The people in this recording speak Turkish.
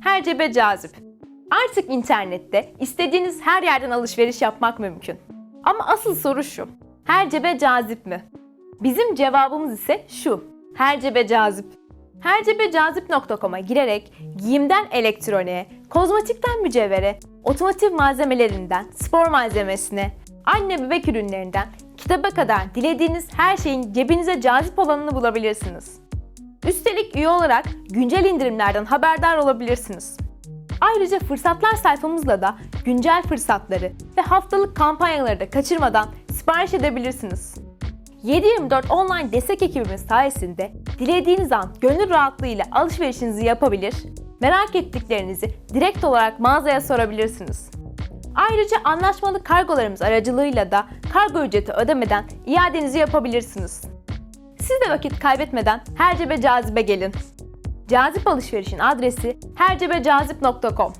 Hercebe cazip. Artık internette istediğiniz her yerden alışveriş yapmak mümkün. Ama asıl soru şu. Hercebe cazip mi? Bizim cevabımız ise şu. Hercebe cazip. Hercebecazip.com'a girerek giyimden elektroniğe, kozmetikten mücevhere, otomotiv malzemelerinden spor malzemesine, anne bebek ürünlerinden kitaba kadar dilediğiniz her şeyin cebinize cazip olanını bulabilirsiniz. Üstelik üye olarak güncel indirimlerden haberdar olabilirsiniz. Ayrıca fırsatlar sayfamızla da güncel fırsatları ve haftalık kampanyaları da kaçırmadan sipariş edebilirsiniz. 7/24 online destek ekibimiz sayesinde dilediğiniz an gönül rahatlığıyla alışverişinizi yapabilir, merak ettiklerinizi direkt olarak mağazaya sorabilirsiniz. Ayrıca anlaşmalı kargolarımız aracılığıyla da kargo ücreti ödemeden iadenizi yapabilirsiniz. Siz de vakit kaybetmeden Hercebe Cazibe gelin. Cazip alışverişin adresi hercebecazip.com.